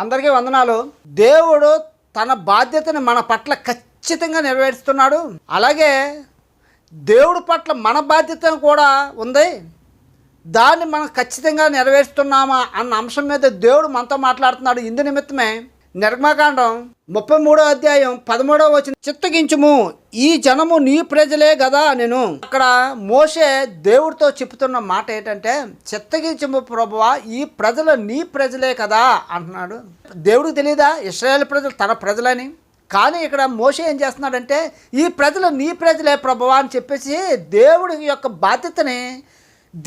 అందరికీ వందనాలు. దేవుడు తన బాధ్యతని మన పట్ల ఖచ్చితంగా నెరవేరుస్తున్నాడు. అలాగే దేవుడి పట్ల మన బాధ్యత కూడా ఉంది. దాన్ని మనం ఖచ్చితంగా నెరవేరుస్తున్నామా అన్న అంశం మీద దేవుడు మనతో మాట్లాడుతున్నాడు. ఇందు నిమిత్తమే నిర్మాకాండం ముప్పై మూడో అధ్యాయం పదమూడవ వచ్చిన చిత్తగించుము ఈ జనము నీ ప్రజలే కదా నేను అక్కడ మోసే దేవుడితో చెప్తున్న మాట ఏంటంటే చిత్తగించుము ప్రభువా ఈ ప్రజలు నీ ప్రజలే కదా అంటున్నాడు. దేవుడికి తెలియదా ఇస్రాయేల్ ప్రజలు తన ప్రజలని. కానీ ఇక్కడ మోసే ఏం చేస్తున్నాడంటే ఈ ప్రజలు నీ ప్రజలే ప్రభువా అని చెప్పేసి దేవుడి యొక్క బాధ్యతని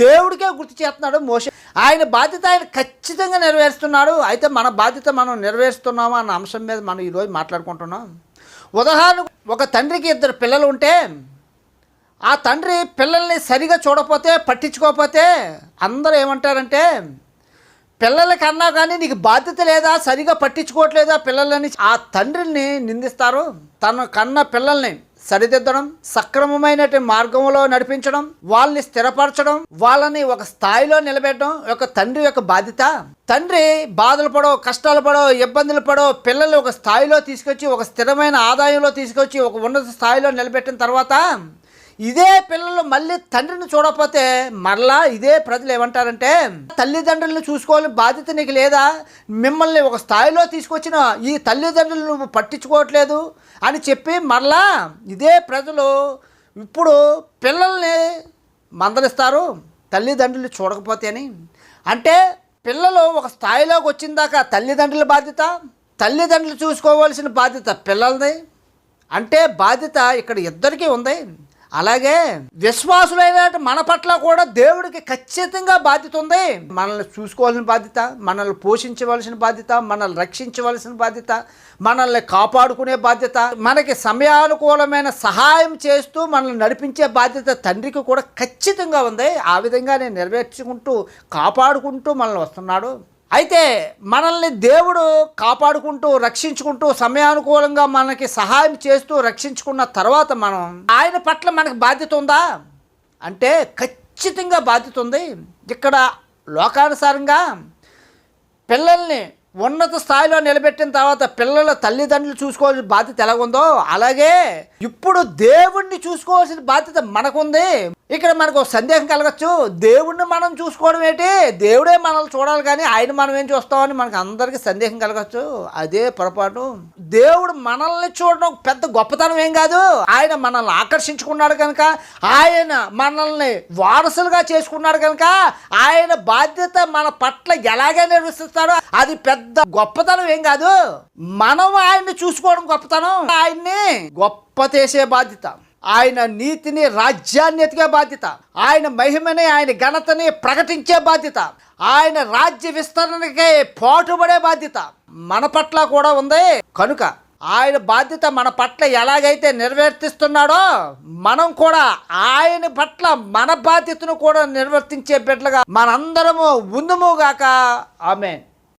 దేవుడికే గుర్తు చేస్తున్నాడు మోసే ఆయన బాధ్యత ఆయన ఖచ్చితంగా నెరవేరుస్తున్నాడు. అయితే మన బాధ్యత మనం నెరవేరుస్తున్నామా అన్న అంశం మీద మనం ఈరోజు మాట్లాడుకుంటున్నాం. ఉదాహరణ ఒక తండ్రికి ఇద్దరు పిల్లలు ఉంటే ఆ తండ్రి పిల్లల్ని సరిగా చూడకపోతే పట్టించుకోకపోతే అందరూ ఏమంటారంటే పిల్లలకన్నా కానీ నీకు బాధ్యత లేదా సరిగా పట్టించుకోవట్లేదా పిల్లలని? ఆ తండ్రిని నిందిస్తారు. తన కన్న పిల్లల్ని సరిదిద్దడం సక్రమమైన మార్గంలో నడిపించడం వాళ్ళని స్థిరపరచడం వాళ్ళని ఒక స్థాయిలో నిలబెట్టడం ఒక తండ్రి యొక్క బాధ్యత. తండ్రి బాధలు పడో కష్టాలు పడో ఇబ్బందులు పడో పిల్లలు ఒక స్థాయిలో తీసుకొచ్చి ఒక స్థిరమైన ఆదాయంలో తీసుకొచ్చి ఒక ఉన్నత స్థాయిలో నిలబెట్టిన తర్వాత ఇదే పిల్లలు మళ్ళీ తండ్రిని చూడకపోతే మరలా ఇదే ప్రజలు ఏమంటారంటే తల్లిదండ్రులను చూసుకోవాలని బాధ్యత నీకు లేదా? మిమ్మల్ని ఒక స్థాయిలో తీసుకొచ్చిన ఈ తల్లిదండ్రులు నువ్వు పట్టించుకోవట్లేదు అని చెప్పి మరలా ఇదే ప్రజలు ఇప్పుడు పిల్లల్ని మందలిస్తారు తల్లిదండ్రులు చూడకపోతే అని. అంటే పిల్లలు ఒక స్థాయిలోకి వచ్చిన దాకా తల్లిదండ్రుల బాధ్యత తల్లిదండ్రులు చూసుకోవాల్సిన బాధ్యత పిల్లలది. అంటే బాధ్యత ఇక్కడ ఇద్దరికీ ఉంది. అలాగే విశ్వాసులైన మన పట్ల కూడా దేవుడికి ఖచ్చితంగా బాధ్యత ఉంది. మనల్ని చూసుకోవాల్సిన బాధ్యత మనల్ని పోషించవలసిన బాధ్యత మనల్ని రక్షించవలసిన బాధ్యత మనల్ని కాపాడుకునే బాధ్యత మనకి సమయానుకూలమైన సహాయం చేస్తూ మనల్ని నడిపించే బాధ్యత తండ్రికి కూడా ఖచ్చితంగా ఉంది. ఆ విధంగా నేను నెరవేర్చుకుంటూ కాపాడుకుంటూ మనల్ని వస్తున్నాడు. అయితే మనల్ని దేవుడు కాపాడుకుంటూ రక్షించుకుంటూ సమయానుకూలంగా మనకి సహాయం చేస్తూ రక్షించుకున్న తర్వాత మనం ఆయన పట్ల మనకు బాధ్యత ఉందా? అంటే ఖచ్చితంగా బాధ్యత ఉంది. ఇక్కడ లోకానుసారంగా పిల్లల్ని ఉన్నత స్థాయిలో నిలబెట్టిన తర్వాత పిల్లల తల్లిదండ్రులు చూసుకోవాల్సిన బాధ్యత ఎలాగుందో అలాగే ఇప్పుడు దేవుణ్ణి చూసుకోవాల్సిన బాధ్యత మనకుంది. ఇక్కడ మనకు ఒక సందేహం కలగచ్చు. దేవుణ్ణి మనం చూసుకోవడం ఏంటి? దేవుడే మనల్ని చూడాలి కానీ ఆయన మనం ఏం చూస్తామని మనకు అందరికీ సందేహం కలగచ్చు. అదే పొరపాటు. దేవుడు మనల్ని చూడడం పెద్ద గొప్పతనం ఏం కాదు. ఆయన మనల్ని ఆకర్షించుకున్నాడు కనుక ఆయన మనల్ని వారసులుగా చేసుకున్నాడు కనుక ఆయన బాధ్యత మన పట్ల ఎలాగే నిర్వహిస్తాడో అది పెద్ద గొప్పతనం ఏం కాదు. మనం ఆయన్ని చూసుకోవడం గొప్పతనం. ఆయన్ని గొప్ప చేసే బాధ్యత. ఆయన నీతిని రాజ్యాన్ని ఎతికే బాధ్యత. ఆయన మహిమని ఆయన ఘనతని ప్రకటించే బాధ్యత. ఆయన రాజ్య విస్తరణకి పాటుపడే బాధ్యత. మన పట్ల కూడా ఉంది. కనుక ఆయన బాధ్యత మన పట్ల ఎలాగైతే నిర్వర్తిస్తున్నాడో మనం కూడా ఆయన పట్ల మన బాధ్యతను కూడా నిర్వర్తించే బిడ్డలుగా మనందరము ఉందుముగాక ఆమె